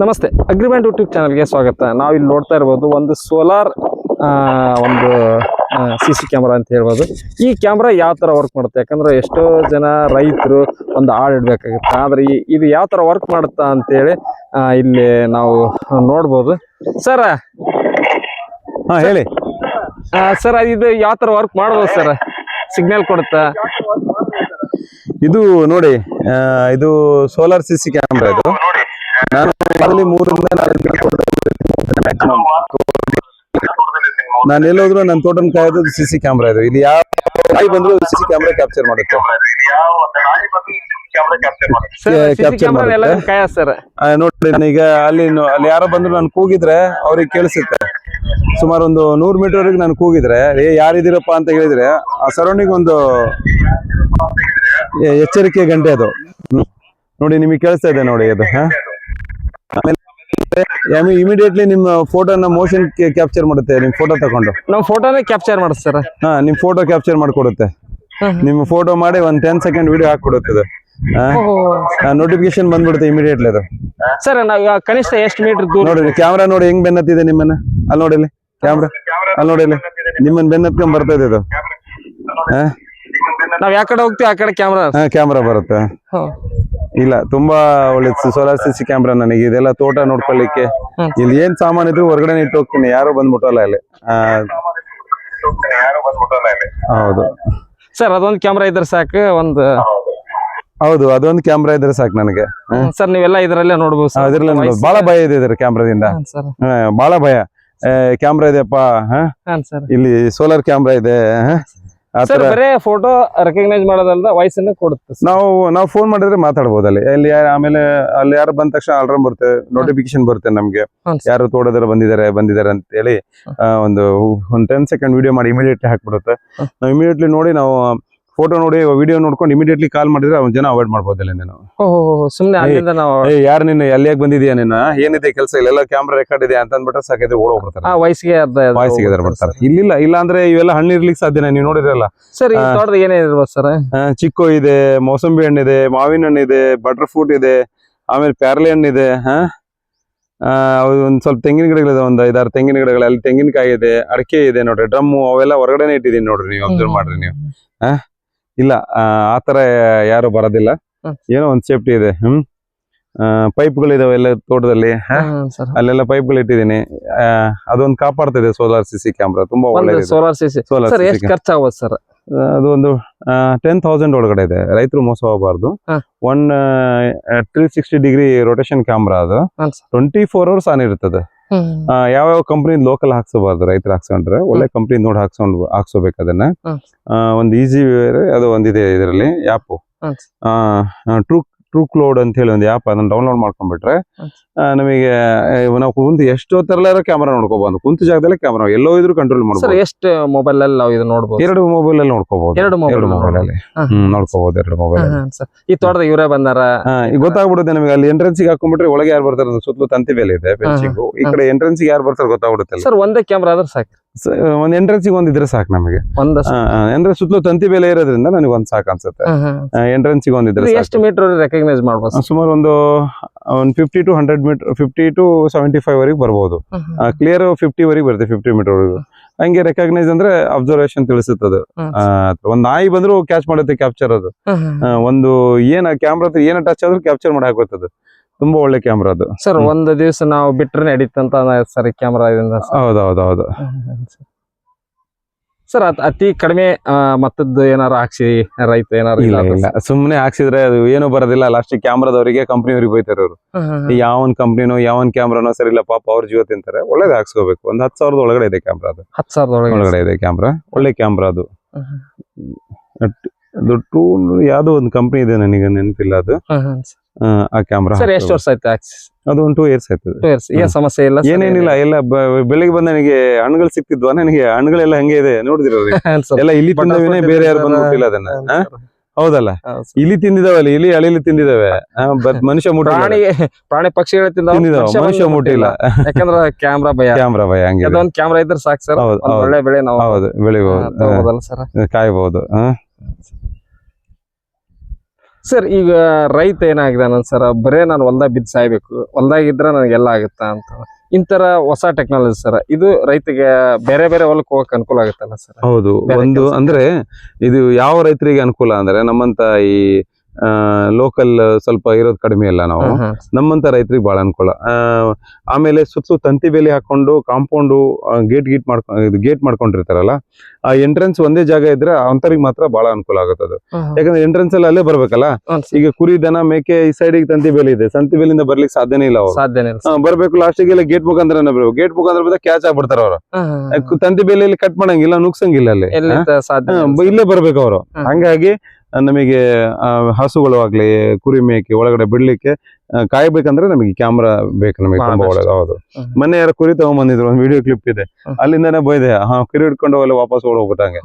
ನಮಸ್ತೆ agreement YouTube ಚಾನಲ್ಗೆ ಸ್ವಾಗತ. ನಾವು ಇಲ್ಲಿ ನೋಡ್ತಾ ಇರ್ಬೋದು ಒಂದು ಸೋಲಾರ್ ಒಂದು ಸಿ ಸಿ ಕ್ಯಾಮ್ರಾ ಅಂತ ಹೇಳ್ಬೋದು. ಈ ಕ್ಯಾಮ್ರಾ ಯಾವ ಥರ ವರ್ಕ್ ಮಾಡುತ್ತೆ? ಯಾಕಂದ್ರೆ ಎಷ್ಟೋ ಜನ ರೈತರು ಒಂದು ಆಳು ಇಡಬೇಕಾಗುತ್ತೆ. ಆದರೆ ಈ ಇದು ಯಾವ ಥರ ವರ್ಕ್ ಮಾಡುತ್ತಾ ಅಂತೇಳಿ ಇಲ್ಲಿ ನಾವು ನೋಡ್ಬೋದು. ಸರ್ ಹಾ ಹೇಳಿ. ಸರ್ ಇದು ಯಾವ ಥರ ವರ್ಕ್ ಮಾಡ್ಬೋದು ಸರ್? ಸಿಗ್ನಲ್ ಕೊಡುತ್ತಾ? ಇದು ನೋಡಿ ಇದು ಸೋಲಾರ್ ಸಿ ಸಿ ಕ್ಯಾಮ್ರಾ ಇದು. ನಾನು ಮೂರರಿಂದ. ನಾನು ಎಲ್ಲೋದ್ರು ನನ್ನ ತೋಟನ ಕಾಯೋದು ಸಿ ಸಿ ಕ್ಯಾಮ್ರಾ ಇದು ಇಲ್ಲಿ ಯಾವ ನಾಯಿ ಬಂದ್ರು ಸಿ ಸಿ ಕ್ಯಾಮ್ರಾ ಕ್ಯಾಪ್ಚರ್ ಮಾಡುತ್ತೆ. ನೋಡಿ ಈಗ ಅಲ್ಲಿ ಅಲ್ಲಿ ಯಾರೋ ಬಂದ್ರು ನಾನು ಕೂಗಿದ್ರೆ ಅವ್ರಿಗೆ ಕೇಳಿಸುತ್ತೆ. ಸುಮಾರು ಒಂದು ನೂರು ಮೀಟರ್ ವರೆಗೆ ನಾನು ಕೂಗಿದ್ರೆ ಏ ಯಾರಿದ್ದೀರಪ್ಪ ಅಂತ ಹೇಳಿದ್ರೆ ಆ ಸರೌಂಡಿಂಗ್ ಒಂದು ಎಚ್ಚರಿಕೆ ಗಂಟೆ ಅದು. ನೋಡಿ ನಿಮಗೆ ಕೇಳಿಸ್ತಾ ಇದೆ ನೋಡಿ ಅದು ಹಾ? ಆಮೇಲೆ ಇಮಿಡಿಯೇಟ್ಲಿ ನಿಮ್ಮ ಫೋಟೋನ ಮೋಷನ್ ಕ್ಯಾಪ್ಚರ್ ಮಾಡುತ್ತೆ ನಿಮ್ ಫೋಟೋ ತಗೊಂಡು? ನಾವು ಫೋಟೋನೇ ಕ್ಯಾಪ್ಚರ್ ಮಾಡುತ್ತೆ ಸರ್. ಹಾ ನಿಮ್ ಫೋಟೋ ಕ್ಯಾಪ್ಚರ್ ಮಾಡ್ಕೊಡುತ್ತೆ. ನಿಮ್ಮ ಫೋಟೋ ಮಾಡಿ ಒಂದ್ ಟೆನ್ ಸೆಕೆಂಡ್ ವಿಡಿಯೋ ಹಾಕ್ಕೊಡುತ್ತೆ ಅದು ನೋಟಿಫಿಕೇಶನ್ ಬಂದ್ಬಿಡುತ್ತೆ ಇಮಿಡಿಯೇಟ್ಲಿ ಅದು. ಸರ್ ನಾವು ಕನಿಷ್ಠ ಎಷ್ಟು ಮೀಟರ್ ದೂರ ನೋಡಿ ಕ್ಯಾಮ್ರಾ ನೋಡಿ ಹೆಂಗ್ ಬೆನ್ನತ್ತಿದೆ ನಿಮ್ಮನ್ನ? ಅಲ್ಲಿ ನೋಡಿ ಇಲ್ಲಿ ಕ್ಯಾಮ್ರಾ ಅಲ್ಲಿ ನೋಡಿ ನಿಮ್ಮನ್ ನಿಮ್ಮನ್ನ ಬೆನ್ನತ್ಕೊಂಡ್ ಬರ್ತಾ ಇದೆ ಇದು. ನಾವ್ ಯಾಕಡೆ ಹೋಗ್ತೀವಿ ಆ ಕಡೆ ಕ್ಯಾಮ್ರಾ ಕ್ಯಾಮ್ರಾ ಬರುತ್ತೆ. ಇಲ್ಲ ತುಂಬಾ ಒಳ್ಳೇದು ಸೋಲಾರ್ ಸಿ ಸಿ ಕ್ಯಾಮ್ರಾ ನನಗೆ ಇದೆಲ್ಲ ತೋಟ ನೋಡ್ಕೊಳ್ಳಿಕ್ಕೆ. ಇಲ್ಲಿ ಏನ್ ಸಾಮಾನ್ ಇದ್ರು ಹೊರಗಡೆ ಇಟ್ಟು ಹೋಗ್ತೀನಿ ಯಾರು ಬಂದ್ಬಿಟ್ಟಲ್ಲ ಇಲ್ಲಿ. ಹೌದು. ಸರ್ ಅದೊಂದು ಕ್ಯಾಮ್ರಾ ಇದ್ರೆ ಸಾಕು ಒಂದು ಹೌದು ಅದೊಂದು ಕ್ಯಾಮ್ರಾ ಇದ್ರೆ ಸಾಕು ನನಗೆ. ಸರ್ ನೀವೆಲ್ಲ ಇದರಲ್ಲೇ ನೋಡ್ಬೋದು ಸರ್. ಅದ್ರಲ್ಲಿ ನೋಡ್ಬೋದು. ಬಹಳ ಭಯ ಇದೆ ಇದ್ರ ಕ್ಯಾಮ್ರಾದಿಂದ ಬಹಳ ಭಯ. ಕ್ಯಾಮ್ರಾ ಇದೆಯಪ್ಪ ಇಲ್ಲಿ ಸೋಲಾರ್ ಕ್ಯಾಮ್ರಾ ಇದೆ ಸರ್ ಬರೇ ಫೋಟೋ ರೆಕಗ್ನೈಸ್ ಮಾಡೋದಲ್ದ ವಾಯ್ಸ್ ಅನ್ನು ಕೊಡುತ್ತೆ. ನಾವು ನಾವು ಫೋನ್ ಮಾಡಿದ್ರೆ ಮಾತಾಡಬಹುದು ಅಲ್ಲಿ. ಅಲ್ಲಿ ಆಮೇಲೆ ಅಲ್ಲಿ ಯಾರು ಬಂದ ತಕ್ಷಣ ಅಲಾರ್ಮ್ ಬರುತ್ತೆ ನೋಟಿಫಿಕೇಶನ್ ಬರುತ್ತೆ ನಮ್ಗೆ. ಯಾರು ತೋಟದರ ಬಂದಿದ್ದಾರೆ ಬಂದಿದ್ದಾರೆ ಅಂತ ಹೇಳಿ ಒಂದು ಒಂದು ಟೆನ್ ಸೆಕೆಂಡ್ ವಿಡಿಯೋ ಮಾಡಿ ಇಮಿಡಿಯೇಟ್ಲಿ ಹಾಕ್ಬಿಡುತ್ತೆ. ನಾವು ಇಮಿಡಿಯೇಟ್ಲಿ ನೋಡಿ ನಾವು ಫೋಟೋ ನೋಡಿ ವಿಡಿಯೋ ನೋಡ್ಕೊಂಡು ಇಮಿಡಿಯೇಟ್ಲಿ ಕಾಲ್ ಮಾಡಿದ್ರೆ ಅವ್ನ ಜನ ಅವಾಯ್ಡ್ ಮಾಡ್ಬೋದು ಅಲ್ಲಿಂದ ನಾವು ಸುಮ್ನೆ ಅಲ್ಲಿಂದ ನಾವು ಏ ಯಾರು ನಿನ್ನ ಎಲ್ಲಿಯಾಗ ಬಂದಿದ್ಯಾ ನಿನ್ನ ಏನಿದೆ ಕೆಲಸ? ಇಲ್ಲೆಲ್ಲ ಕ್ಯಾಮ್ರಾ ರೆಕಾರ್ಡ್ ಇದೆ ಅಂತ ಅಂದ್ಬಿಟ್ರೆ ಸಾಕಿದ್ರೆ ಓಡ ಹೋಗ್ಬಿಡ್ತಾರೆ ಆ ವಯಸ್ಸಿಗೆ ವಾಯ್ಸಿಗೆ ಬರ್ತಾರೆ ಇಲ್ಲಿಲ್ಲ ಇಲ್ಲ ಅಂದ್ರೆ ಇವೆಲ್ಲ ಹಣ್ಣು ಇರ್ಲಿಕ್ಕೆ ಸಾಧ್ಯನ ನೀವು ನೋಡಿದ್ರಲ್ಲ. ಸರ್ ಈ ತೋಟದ ಏನೇನಿರ್ಬೋದು ಸರ್? ಚಿಕ್ಕು ಇದೆ ಮೌಸಂಬಿ ಹಣ್ಣಿದೆ ಮಾವಿನ ಹಣ್ಣಿದೆ ಬಟರ್ ಫ್ರೂಟ್ ಇದೆ ಆಮೇಲೆ ಪ್ಯಾರ್ಲೆ ಹಣ್ಣಿದೆ ಹಾ ಒಂದ್ ಸ್ವಲ್ಪ ತೆಂಗಿನ ಗಿಡಗಳಿದೆ ಒಂದ್ ಐದಾರು ತೆಂಗಿನ ಗಿಡಗಳು ಅಲ್ಲಿ ತೆಂಗಿನಕಾಯಿ ಇದೆ ಅಡಿಕೆ ಇದೆ ನೋಡ್ರಿ ಡ್ರಮ್ಮು ಅವೆಲ್ಲ ಹೊರಗಡೆನೆ ಇಟ್ಟಿದೀನಿ ನೋಡ್ರಿ ನೀವು ಅಬ್ಸರ್ವ್ ಮಾಡ್ರಿ ನೀವು. ಆ? ಇಲ್ಲ ಆ ಆ ತರ ಯಾರು ಬರೋದಿಲ್ಲ. ಏನೋ ಒಂದ್ ಸೇಫ್ಟಿ ಇದೆ ಹ್ಮ್? ಪೈಪ್ಗಳಿದಾವೆ ಎಲ್ಲ ತೋಟದಲ್ಲಿ ಅಲ್ಲೆಲ್ಲ ಪೈಪ್ಗಳು ಇಟ್ಟಿದ್ದೀನಿ. ಅದೊಂದು ಕಾಪಾಡ್ತಿದೆ ಸೋಲಾರ್ ಸಿಸಿ ಸಿ ಕ್ಯಾಮ್ರಾ ತುಂಬಾ ಒಳ್ಳೆ ಸೋಲಾರ್ ಸಿಸಿ ಸೋಲಾರ್ ಎಷ್ಟು ಖರ್ಚಾಗ್ಬೋದು ಸರ್? ಅದು ಒಂದು ಟೆನ್ ತೌಸಂಡ್ ಒಳಗಡೆ ಇದೆ. ರೈತರು ಮೋಸ ಹೋಗಬಾರ್ದು. One three sixty degree rotation camera ಅದು. ಟ್ವೆಂಟಿ ಫೋರ್ ಅವರ್ಸ್ ಆನ್ ಇರ್ತದೆ. ಆ, ಯಾವ ಕಂಪ್ನಿ ಲೋಕಲ್ ಹಾಕ್ಸೋಬಾರ್ದು ರೈತರು ಹಾಕ್ಸ್ಕೊಂಡ್ರೆ ಒಳ್ಳೆ ಕಂಪ್ನಿ ನೋಡಿ ಹಾಕ್ಸ್ಕೊಂಡು ಹಾಕ್ಸೋಬೇಕು ಅದನ್ನ. ಒಂದು ಈಸಿ ಅದು ಒಂದಿದೆ ಇದರಲ್ಲಿ ಆ್ಯಪ್ ಟ್ರೂ ಟ್ರೂ ಕ್ಲೋಡ್ ಅಂತ ಹೇಳಿ ಒಂದು ಆ್ಯಪ್ ಅದನ್ನ ಡೌನ್ಲೋಡ್ ಮಾಡ್ಕೊಂಡ್ಬಿಟ್ರೆ ನಮಗೆ ನಾವು ಕುಂತು ಇರೋ ಕ್ಯಾಮ್ರಾ ನೋಡ್ಕೋಬಹುದು ಕುಂತ ಜಾಗದಲ್ಲೇ ಕ್ಯಾಮ್ರಾ ಎಲ್ಲೋ ಇದ್ರು ಕಂಟ್ರೋಲ್ ಮಾಡ್ಬೋದು. ಎಷ್ಟು ಮೊಬೈಲ್ ಅಲ್ಲಿ ನಾವು ಇದು ನೋಡಬಹುದು ಎರಡು ಮೊಬೈಲ್ ಅಲ್ಲಿ ನೋಡ್ಕೋಬಹುದು ಎರಡು ಎರಡು ಮೊಬೈಲ್ ಅಲ್ಲಿ. ನೋಡ್ಕೋಬಹುದು ಎರಡು ಮೊಬೈಲ್ ಈ ತೋಟದ ಇವರೇ ಬಂದಾರ? ಗೊತ್ತಾಗ್ಬಿಡುತ್ತೆ ನಮಗೆ ಅಲ್ಲಿ ಎಂಟ್ರೆನ್ಸ್ಗೆ ಹಾಕೊಂಡ್ಬಿಟ್ರೆ ಒಳಗೆ ಯಾರು ಬರ್ತಾರೆ ಸುತ್ತಲೂ ತಂತಿ ಬೇಲೆ ಇದೆ ಈ ಕಡೆ ಎಂಟ್ರೆನ್ಸ್ಗೆ ಯಾರು ಬರ್ತಾರೆ ಗೊತ್ತಾಗ್ಬಿಡುತ್ತೆ ಸರ್ ಒಂದೇ ಕ್ಯಾಮ್ರಾ ಆದ್ರೆ ಸಾಕು. ಒಂದ್ ಎಂಟ್ರೆನ್ಸ್ ಒಂದ್ ಇದ್ರೆ ಸಾಕು ನಮಗೆ. ಅಂದ್ರೆ ಸುತ್ತಲೂ ತಂತಿ ಬೆಲೆ ಇರೋದ್ರಿಂದ ನನಗೆ ಒಂದ್ ಸಾಕು ಅನ್ಸುತ್ತೆ. ಎಂಟ್ರೆನ್ಸ್ ಒಂದ್ ಇದ್ರೆ. ಎಷ್ಟು ಮೀಟರ್ ರೆಕಗ್ನೈಸ್ ಮಾಡ್ಬೋದು ಸುಮಾರು ಒಂದು ಒಂದು fifty to hundred metre fifty to seventy five ವರೆಗೆ ಬರ್ಬೋದು. ಕ್ಲಿಯರ್ ಫಿಫ್ಟಿ ವರೆಗೆ ಬರುತ್ತೆ ಫಿಫ್ಟಿ ಮೀಟರ್ ವರೆಗೂ ಹಂಗೆ ರೆಕಗ್ನೈಸ್ ಅಂದ್ರೆ ಅಬ್ಸರ್ವೇಷನ್ ತಿಳಿಸುತ್ತದೆ. ಒಂದ್ ನಾಯಿ ಬಂದ್ರು ಕ್ಯಾಚ್ ಮಾಡುತ್ತೆ ಕ್ಯಾಪ್ಚರ್ ಅದು. ಒಂದು ಏನ ಕ್ಯಾಮ್ರಾ ಏನ ಟಚ್ ಆದ್ರೂ ಕ್ಯಾಪ್ಚರ್ ಮಾಡಿ ಹಾಕ್ಬಿಡ್ತದೆ. ತುಂಬಾ ಒಳ್ಳೆ ಕ್ಯಾಮ್ರಾ ಅದು. ಸರ್ ಒಂದು ದಿವಸ ನಾವು ಬಿಟ್ರೆ ನಡೀತಂತ ಸರ್ ಕ್ಯಾಮ್ರಾ ಇದರಿಂದ ಹೌದು ಹೌದು ಹೌದು ಸರ್ ಅತ್ ಅತಿ ಕಡಿಮೆ ಮತ್ತದ್ದು ಏನಾರು ಹಾಕ್ಸಿ ರೈತ ಏನಾರು ಇಲ್ಲ ಸುಮ್ಮನೆ ಹಾಕ್ಸಿದ್ರೆ ಅದು ಏನು ಬರೋದಿಲ್ಲ. ಲಾಸ್ಟ್ ಕ್ಯಾಮ್ರಾದವರಿಗೆ ಕಂಪ್ನಿಯವ್ರಿಗೆ ಬೈತಾರೆ ಅವರು. ಯಾವನ್ ಕಂಪ್ನಿನೋ ಯಾವನ್ ಕ್ಯಾಮ್ರಾನೋ ಸರಿ ಇಲ್ಲ ಪಾಪ ಅವ್ರ ಜೀವ ತಿಂತಾರೆ. ಒಳ್ಳೇದು ಹಾಕ್ಸ್ಕೋಬೇಕು. ಒಂದ್ ಹತ್ತು ಸಾವಿರದ ಒಳಗಡೆ ಇದೆ ಕ್ಯಾಮ್ರಾ ಅದು. ಹತ್ತು ಸಾವಿರದ ಒಳಗಡೆ ಇದೆ. ಕ್ಯಾಮ್ರಾ ಒಳ್ಳೆ ಕ್ಯಾಮ್ರಾ ಅದು. ಅದು ಟೂ ಯಾವ್ದೋ ಒಂದು ಕಂಪ್ನಿ ಇದೆ ನನಗೆ ನೆನಪಿಲ್ಲ ಅದು. ಆ, ಕ್ಯಾಮ್ರಾ ಸರ್ ಎಷ್ಟು ವರ್ಷ ಆಯ್ತು ಆಕ್ಸಿಸ್ ಅದು ಒಂದು ಟೂ ಇಯರ್ಸ್ ಆಯ್ತದೆ. ಟೂ ಇಯರ್ಸ್ ಏನ್ ಸಮಸ್ಯೆ ಇಲ್ಲ ಏನೇನಿಲ್ಲ ಎಲ್ಲ ಬೆಳಿಗ್ಗೆ ಬಂದ ನನಗೆ ಹಣ್ಣುಗಳು ಸಿಕ್ತಿದ್ವಾ. ನನಗೆ ಹಣ್ಣುಗಳೆಲ್ಲ ಹಂಗೆ ಇದೆ. ನೋಡಿದಿರೋ. ಎಲ್ಲ ಇಲ್ಲಿ ತಿಂದವೇನೆ ಬೇರೆ ಯಾರು ಬಂದಿಲ್ಲ ಬಂದ್ಬಿಟ್ಟಿಲ್ಲ ಅದನ್ನ. ಹೌದಲ್ಲ. ಇಲಿ ತಿಂದಿದಾವಲ್ಲ ಇಲಿ ಅಳಿಲಿ ತಿಂದಿದಾವೆ ಬಟ್ ಮನುಷ್ಯ ಮುಟ್ಟ ಪ್ರಾಣಿ ಪ್ರಾಣಿ ಪಕ್ಷಿಗಳು ತಿಂದಿದಾವ ಮನುಷ್ಯ ಮುಟ್ಟಿಲ್ಲ ಯಾಕಂದ್ರೆ ಕ್ಯಾಮ್ರಾ ಭಯ. ಕ್ಯಾಮ್ರಾ ಭಯ ಹಂಗೆ ಅದೊಂದು ಕ್ಯಾಮ್ರಾ ಇದ್ರೆ ಸಾಕು ಸರ್. ಒಳ್ಳೆ ಬೆಳೆ ನಾವು ಹೌದು ಬೆಳಿಬಹುದು ತಗೋಬೋದಲ್ಲ ಸರ್. ಕಾಯ್ಬಹುದು. ಸರ್ ಈಗ ರೈತ ಏನಾಗಿದಾನ ಸರ್ ಬರೇ ನಾನು ಹೊಲ್ದಾಗ ಬಿದ್ದು ಸಾಯ್ಬೇಕು ಹೊಲ್ದಾಗ ಇದ್ರೆ ನನಗೆಲ್ಲ ಆಗುತ್ತಾ ಅಂತ ಇಂತರ ಹೊಸ ಟೆಕ್ನಾಲಜಿ ಸರ್ ಇದು ರೈತಗೆ ಬೇರೆ ಬೇರೆ ಹೊಲಕ್ಕೆ ಹೋಗಕ್ಕೆ ಅನುಕೂಲ ಆಗುತ್ತಲ್ಲ ಸರ್ ಹೌದು ಒಂದು. ಅಂದ್ರೆ ಇದು ಯಾವ ರೈತರಿಗೆ ಅನುಕೂಲ ಅಂದ್ರೆ ನಮ್ಮಂತ ಈ ಲೋಕಲ್ ಸ್ವಲ್ಪ ಇರೋದು ಕಡಿಮೆ ಅಲ್ಲ ನಾವು. ನಮ್ಮಂತ ರೈತರಿಗೆ ಬಹಳ ಅನುಕೂಲ. ಆಮೇಲೆ ಸುತ್ತ ತಂತಿ ಬೇಲಿ ಹಾಕೊಂಡು ಕಾಂಪೌಂಡು ಗೇಟ್ ಗೀಟ್ ಮಾಡ್ಕೊಂಡು ಗೇಟ್ ಮಾಡ್ಕೊಂಡಿರ್ತಾರಲ್ಲ ಆ ಎಂಟ್ರೆನ್ಸ್ ಒಂದೇ ಜಾಗ ಇದ್ರೆ ಅಂತರಿಗೆ ಮಾತ್ರ ಬಹಳ ಅನುಕೂಲ ಆಗುತ್ತೆ ಅದು. ಯಾಕಂದ್ರೆ ಎಂಟ್ರೆನ್ಸ್ ಅಲ್ಲಿ ಅಲ್ಲೇ ಬರ್ಬೇಕಲ್ಲ? ಈಗ ಕುರಿ ದನ ಮೇಕೆ ಈ ಸೈಡಿಗೆ ತಂತಿ ಬೇಲಿ ಇದೆ. ತಂತಿ ಬೇಲಿಂದ ಬರ್ಲಿಕ್ಕೆ ಸಾಧ್ಯನೇ ಇಲ್ಲ ಅವ್ರು ಬರ್ಬೇಕು ಲಾಸ್ಟಿಗೆಲ್ಲ ಗೇಟ್ ಮುಖಾಂತರ ಬರ್ಬೇಕು. ಗೇಟ್ ಮುಖಾಂತರ ಬಂದ ಕ್ಯಾಚ್ ಆಗ್ಬಿಡ್ತಾರ ಅವರು. ತಂತಿ ಬೇಲಿಯಲ್ಲಿ ಕಟ್ ಮಾಡಂಗಿಲ್ಲ ನುಗ್ಸಂಗಿಲ್ಲ ಅಲ್ಲಿ. ಎಲ್ಲಿ ಇಲ್ಲ. ಬರ್ಬೇಕು ಅವರು. ಹಂಗಾಗಿ ನಮಗೆ ಆ, ಹಸುಗಳು ಆಗ್ಲಿ ಕುರಿ ಮೇಕೆ ಒಳಗಡೆ ಬಿಡ್ಲಿಕ್ಕೆ ಕಾಯ್ಬೇಕಂದ್ರೆ ನಮಗೆ ಕ್ಯಾಮ್ರಾ ಬೇಕು ನಮಗೆ ತುಂಬಾ best. ಹೌದು. ಮೊನ್ನೆ ಯಾರು ಕುರಿ ತಗೊಂಡ್ಬಂದಿದ್ರು ಒಂದು ವಿಡಿಯೋ ಕ್ಲಿಪ್ ಇದೆ. ಅಲ್ಲಿಂದನೇ ಬೈದೆ ಹಾ ಕುರಿ ಹಿಡ್ಕೊಂಡು ಅಲ್ಲಿ ವಾಪಸ್ ಓಡ್ ಹೋಗ್ಬಿಟ್ಟಂಗೆ.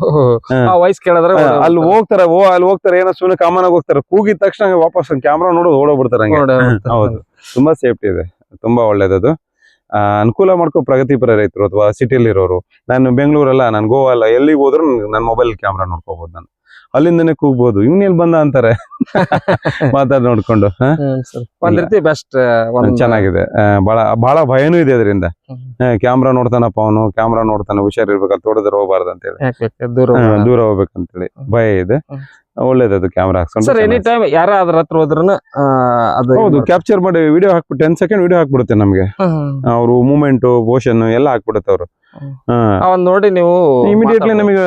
ಆ ವಯಸ್ ಕೇಳಿದ್ರೆ ಅಲ್ಲಿ ಹೋಗ್ತಾರೆ. ಓ ಅಲ್ಲಿ ಹೋಗ್ತಾರೆ ಏನೋ ಸುಮ್ಮನೆ ಕಾಮನ್ ಆಗಿ ಹೋಗ್ತಾರೆ. ಕೂಗಿದ ತಕ್ಷಣ ವಾಪಸ್ ಕ್ಯಾಮ್ರಾ ನೋಡೋದು ಓಡೋಗ್ಬಿಡ್ತಾರೆ ಹೌದು. ತುಂಬಾ ಸೇಫ್ಟಿ ಇದೆ. ತುಂಬಾ ಒಳ್ಳೇದದು. ಅನುಕೂಲ ಮಾಡ್ಕೋ ಪ್ರಗತಿಪರ ರೈತರು ಅಥವಾ ಸಿಟಿಯಲ್ಲಿ ಇರೋರು ನಾನು ಬೆಂಗಳೂರಲ್ಲ ನಾನು ಗೋವಾ ಅಲ್ಲ ಎಲ್ಲಿಗೆ ಹೋದ್ರು ನನ್ನ ಮೊಬೈಲ್ ಕ್ಯಾಮ್ರಾ ನೋಡ್ಕೋಬಹುದು ನಾನು. ಅಲ್ಲಿಂದನೇ ಕೂಗ್ಬೋದು. ಎಲ್ಲಿ ಬಂದ ಅಂತಾರೆ. ಮಾತಾಡ್ ನೋಡ್ಕೊಂಡು. ಒಂದ್ ರೀತಿ ಬೆಸ್ಟ್ ಚೆನ್ನಾಗಿದೆ. ಬಹಳ ಬಹಳ ಭಯನೂ ಇದೆ ಅದರಿಂದ. ಕ್ಯಾಮ್ರಾ ನೋಡ್ತಾನಪ್ಪ ಅವನು ಕ್ಯಾಮ್ರಾ ನೋಡ್ತಾನೆ ಹುಷಾರಿರ್ಬೇಕು ತೋಟದ್ರೆ ಹೋಗ್ಬಾರ್ದು ಅಂತ ಹೇಳಿ? ದೂರ ಹೋಗ್ಬೇಕಂತ ಹೇಳಿ ದೂರ ಹೋಗ್ಬೇಕಂತೇಳಿ. ಭಯ ಇದೆ. ಒಳ್ಳೇದದು ಕ್ಯಾಮ್ರಾ ಹಾಕ್ಸ್ಕೊಂಡು ಸರ್ ಎನಿ ಟೈಮ್ ಯಾರ ಅದ್ರ ಹತ್ರ ಹೋದ್ರು ಅದು ಹೌದು ಕ್ಯಾಪ್ಚರ್ ಮಾಡಿ ವಿಡಿಯೋ ಹಾಕ್ಬಿಟ್ಟು ಟೆನ್ ಸೆಕೆಂಡ್ ವಿಡಿಯೋ ಹಾಕ್ಬಿಡುತ್ತೆ ನಮಗೆ. ಅವ್ರು ಮೂಮೆಂಟ್ ಪೋಷನ್ ಎಲ್ಲ ಹಾಕ್ಬಿಡುತ್ತೆ ಅವರು. ಅವನ್ ನೋಡಿ ನೀವು ಇಮಿಡಿಯೇಟ್ಲಿ ನಮಗೆ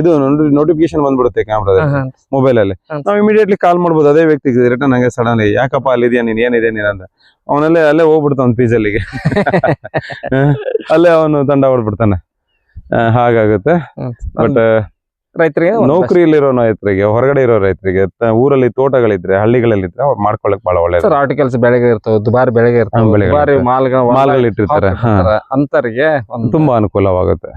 ಇದು ನೋಟಿಫಿಕೇಶನ್ ಬಂದ್ಬಿಡುತ್ತೆ ಕ್ಯಾಮ್ರಾದಲ್ಲಿ. ಮೊಬೈಲ್ ಅಲ್ಲಿ. ನಾವು ಇಮಿಡಿಯೇಟ್ಲಿ ಕಾಲ್ ಮಾಡ್ಬೋದು ಅದೇ ವ್ಯಕ್ತಿ ರಿಟರ್ನ್ ಹಂಗೆ ಸಡನ್ಲಿ ಯಾಕಪ್ಪ ಅಲ್ಲಿದ್ಯಾ ನೀನ್ ಏನಿದೆ ನೀನ್ ಅಂತ. ಅವನಲ್ಲೇ ಅಲ್ಲೇ ಹೋಗ್ಬಿಡ್ತಾನ ಒಂದು ಪೀಸಲ್ಲಿಗೆ ಅಲ್ಲೇ ಅವನು ತಂಡ ಹೊಡ್ಬಿಡ್ತಾನೆ. ಹಾಗಾಗುತ್ತೆ. ಬಟ್ ರೈತರಿಗೆ ನೌಕರಿಯಲ್ಲಿ ನೌಕರಿಯಲ್ಲಿರೋ ರೈತರಿಗೆ ಹೊರಗಡೆ ಇರೋ ರೈತರಿಗೆ ಊರಲ್ಲಿ ತೋಟಗಳಿದ್ರೆ ಹಳ್ಳಿಗಳಲ್ಲಿದ್ರೆ ಅವ್ರು ಮಾಡ್ಕೊಳ್ಳಕ್ ಬಹಳ ಒಳ್ಳೆ ಸರ್ ಆರ್ಟಿಕಲ್ಸ್ ಬೆಳಗ್ಗೆ ಇರ್ತಾವ ದುಬಾರಿ ಬೆಳಗ್ಗೆ ಇರ್ತಾವ ಮಾಲ್ಗಳಿಟ್ಟಿರ್ತಾರೆ ಅಂತರಿಗೆ ತುಂಬಾ ಅನುಕೂಲವಾಗುತ್ತೆ.